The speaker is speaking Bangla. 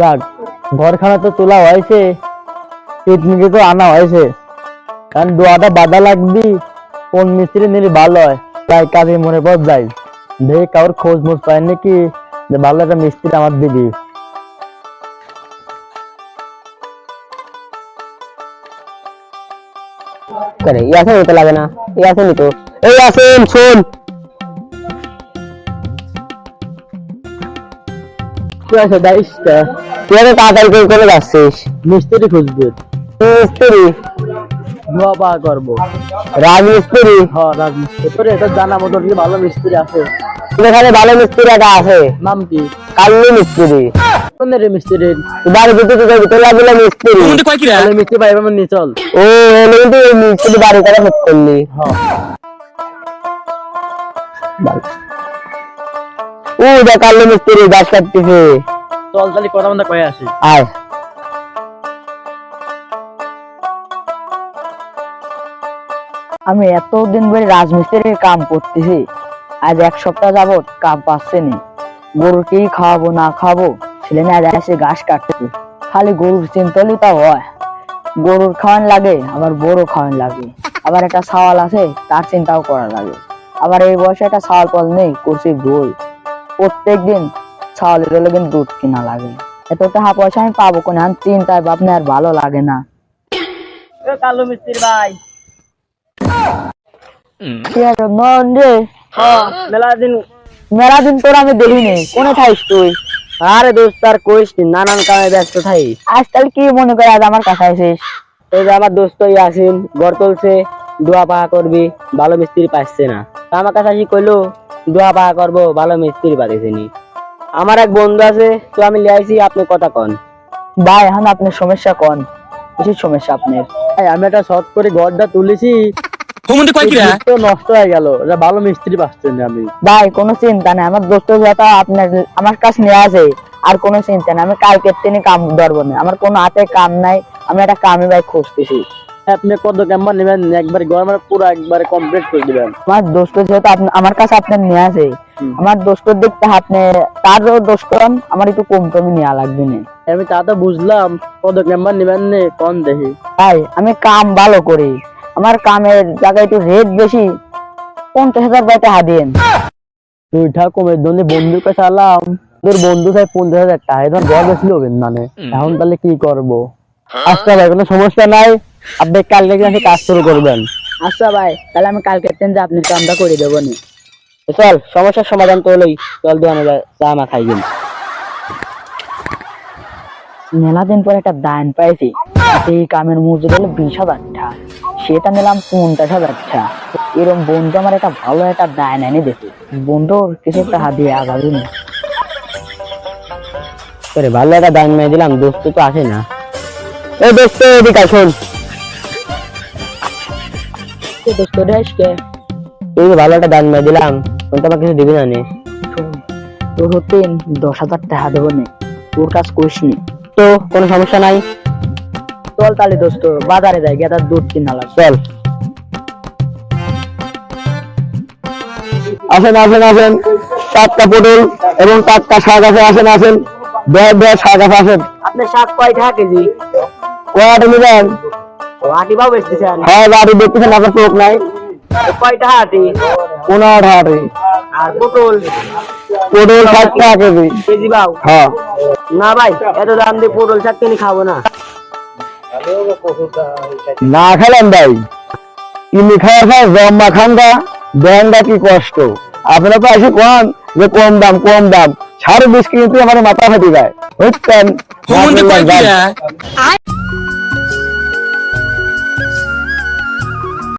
যাক ঘরখানা তো তোলা হয়েছে পিকনিকে তো আনা হয়েছে। কারণ দোয়াটা বাধা লাগবি, কোন মিস্ত্রি নিলে ভালো হয়, তাই কাজে মনে পর যাই। দেখে কারোর খোঁজ মোজ পায় নাকি, যে ভালো একটা মিস্ত্রি আমার দিবি। করে ইয়াসিন নিতে লাগে না। ইয়াসিন নিত এই ইয়াসিন শোন। কি আছে দাইস তুই এত তাড়াতাড়ি করে করে যাচ্ছিস? মিস্ত্রি খুঁজবে। মিস্ত্রি? দোয়া পা করব। রাজমিস্ত্রি হ্যাঁ রাজমিস্ত্রি তোর এটা জানা মতো কি ভালো মিস্ত্রি আছে? এখানে ভালো মিস্ত্রি একটা আছে। নাম কি? কাল্লু মিস্ত্রি। কোন রে মিস্ত্রি বাড়ি দিতে দিতে দিতে লাগল মিস্ত্রি। তাহলে মিস্ত্রি পাইবে আমার নিয়ে চল। ও এলে কিন্তু মিস্ত্রি বাড়ি করে ঠিক করলি। হ্যাঁ। ও দেখ কাল্লু মিস্ত্রি গাছ কাটতেছে। চল তাহলে কথা মতো কয়ে আসি। আয়। আমি এতদিন ধরে রাজমিস্ত্রির কাম করতেছি আজ এক সপ্তাহ যাবত কাম পাচ্ছে নি। গরুকেই খাওয়াবো না খাব ছেলে না আজ এসে ঘাস কাটতেছে। খালি গরুর চিন্তলি তা হয়। গরুর খাওয়ান লাগে আবার বড় খাওয়ান লাগে। আবার একটা সাওয়াল আছে তার চিন্তাও করা লাগে। আবার এই বয়সে একটা সাওয়াল পল নেই করছি ভুল। প্রত্যেক দিন ছাওয়ালের হলে কিন্তু দুধ কিনা লাগে। এত টাকা পয়সা আমি পাবো কোন? চিন্তায় ভাবনা আর ভালো লাগে না। কালো মিস্ত্রি ভাই। কি আর রে। মেলা দিন তোর আমি দেখিনি। কোনে থাইস তুই? আরে দোস্ত আর কইস নানান কামে ব্যস্ত আজকাল কি মনে করে আজ আমার কাছে এই যে আমার দোস্ত ইয়াসিন ঘর তুলছে দোয়া পাহা করবি ভালো মিস্ত্রি পাচ্ছে না। আমার কাছে আসি কইলো? দোয়া পাহা করব ভালো মিস্ত্রি পাইছে নি আমার এক বন্ধু আছে তো আমি লিয়াইছি আপনি কথা কন। ভাই এখন আপনার সমস্যা কোন। কিছু সমস্যা আপনার। এই, আমি একটা শর্ট করে ঘরটা তুলেছি। নষ্ট হয়ে গেল ভালো মিস্ত্রি পাচ্ছেন আমি। ভাই কোনো চিন্তা নেই আমার দোস্ত যেটা আপনার আমার কাছে নিয়ে আছে। আর কোনো চিন্তা নেই আমি কালকে তিনি কাম ধরবো না আমার কোনো হাতে কাম নাই আমি একটা কামে ভাই খুঁজতেছি। আপনি কত কেমন নেবেন একবার গরমের পুরো একবারে কমপ্লিট করে দিবেন। আমার দোস্ত যেহেতু আমার কাছে আপনার নিয়ে আছে আমার দোস্তর দেখতে আপনি তারও দোষ করেন আমার একটু কম কমই নেওয়া লাগবে না। আমি তা তো বুঝলাম কত নেবেন নে কোন দেখি। ভাই আমি কাম ভালো করি। আমার কামের জায়গায় একটু রেট বেশি পঞ্চাশ হাজার বাইতে হাদিয়েন তুই ঠাকুমের জন্য বন্ধুর কাছে আলাম তোর বন্ধু চাই পঞ্চাশ হাজার টাকা এখন ঘর বেশি লোবেন মানে এখন তাহলে কি করব? আচ্ছা ভাই কোনো সমস্যা নাই? আপনি কালকে কিন্তু কাজ শুরু করবেন। আচ্ছা ভাই তাহলে আমি কালকে দিন যে আপনি কামটা করে দেবো নি। চল সমস্যার সমাধান তো হলোই চল দোকানে চা মা খাইবেন মেলা দিন পর একটা দান পাইছি। এই কামের মজুরি হলো বিশ হাজার টাকা। সেটা নিলাম পঞ্চাশ হাজার টাকা। এরকম বন্ধু আমার একটা ভালো একটা দান এনে দিতে বন্ধুর কিছু একটা হাত দিয়ে আগাবে না। ভালো একটা দান মেয়ে দিলাম দোস্ত তো আসে না। এই দোস্ত এদিকে শোন। সে দোস্ত রেসকে এই যে ভালো একটা দান মেয়ে দিলাম তুই তো আমার কিছু দিবি না নে। তোর হতে দশ হাজার টাকা দেবো নে তোর কাজ করিস নি। তো কোনো সমস্যা নাই? চল তাহলে দোস্ত বাজারে যাই গিয়ে তার দুধ কিনা লাগবে চল। আসেন আসেন আসেন। টাটকা পটল এবং টাটকা শাক আছে আসেন আসেন। দেড় দেড় শাক আছে আসেন। আপনার শাক কয় টাকা কেজি? কয়াটা নিবেন? আটি বাবু হ্যাঁ আপনার চোখ নাই। কয় টাকা পনেরো টাকা আর পটল? পটল ষাট টাকা কেজি। কেজি বাউ হ্যাঁ। না ভাই এত দাম দিয়ে পটল শাক কিনে খাব না। না খেলেন ভাই। কিনি খাওয়ার খায় জম্মা খানটা দেনটা কি কষ্ট। আপনারা তো আসে কম যে কম দাম কম দাম। সাড়ে বিশ কিন্তু আমার মাথা ফাটি যায়। বুঝছেন?